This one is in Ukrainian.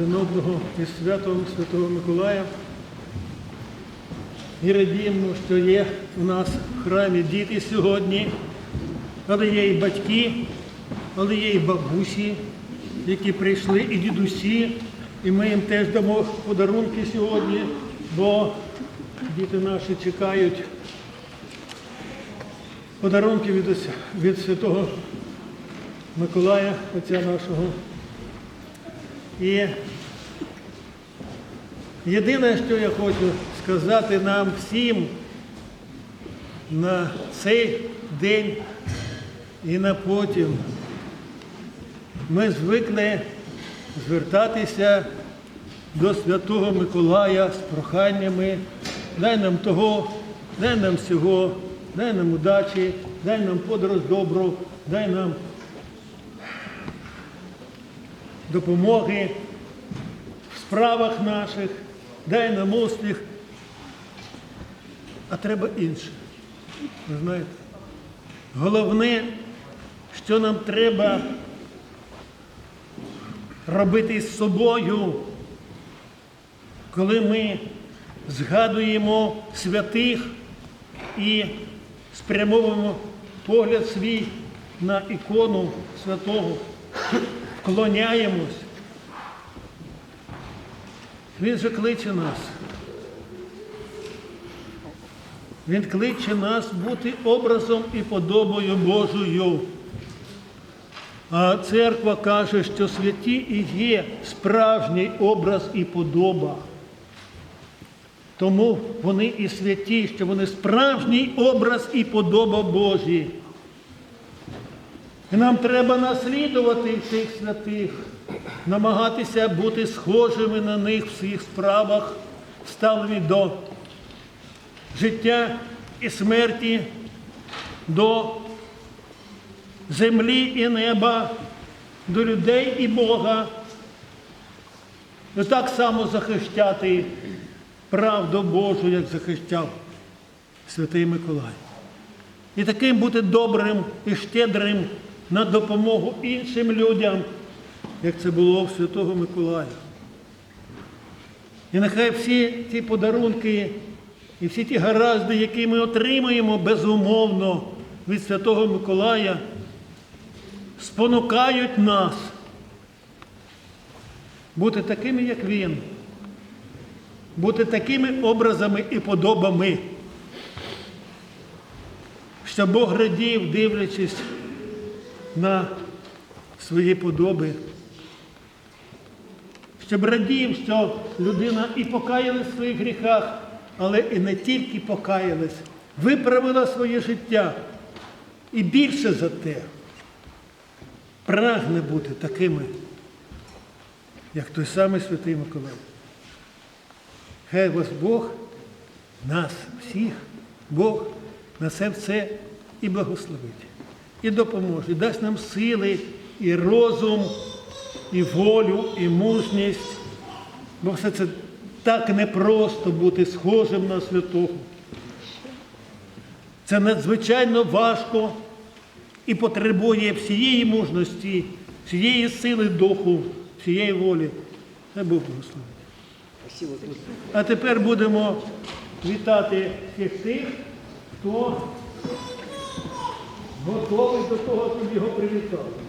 один одного із святом Святого Миколая. І радіємо, що є у нас в храмі діти сьогодні, але є і батьки, але є і бабусі, які прийшли, і дідусі. І ми їм теж дамо подарунки сьогодні, бо діти наші чекають подарунки від, від Святого Миколая, Отця нашого. І єдине, що я хочу сказати нам всім на цей день і на потім, ми звикли звертатися до Святого Миколая з проханнями, дай нам того, дай нам всього, дай нам удачі, дай нам подорож добру, дай нам допомоги в справах наших, дай нам успіх. А треба інше. Ви знаєте, головне, що нам треба робити з собою, коли ми згадуємо святих і спрямовуємо погляд свій на ікону святого, вклоняємось. Він же кличе нас. Він кличе нас бути образом і подобою Божою. А церква каже, що святі і є справжній образ і подоба. Тому вони і святі, що вони справжній образ і подоба Божі. І нам треба наслідувати цих святих, намагатися бути схожими на них в своїх справах, ставлені до життя і смерті, до землі і неба, до людей і Бога. І так само захищати правду Божу, як захищав Святий Миколай. І таким бути добрим і щедрим на допомогу іншим людям, як це було в Святого Миколая. І нехай всі ті подарунки і всі ті гаразди, які ми отримуємо безумовно від Святого Миколая, спонукають нас бути такими, як він, бути такими образами і подобами, що Бог радів, дивлячись на свої подоби, щоб радів, що людина і покаялась в своїх гріхах, але і не тільки покаялась, виправила своє життя. І більше за те прагне бути такими, як той самий Святий Миколай. Хай вас Бог, нас всіх, Бог на це все і благословить, і допоможе, і дасть нам сили, і розум, і волю, і мужність. Бо все це так непросто бути схожим на святого. Це надзвичайно важко і потребує всієї мужності, всієї сили духу, всієї волі. Хай Бог благословить. А тепер будемо вітати всіх тих, хто готовий до того, щоб його привітати.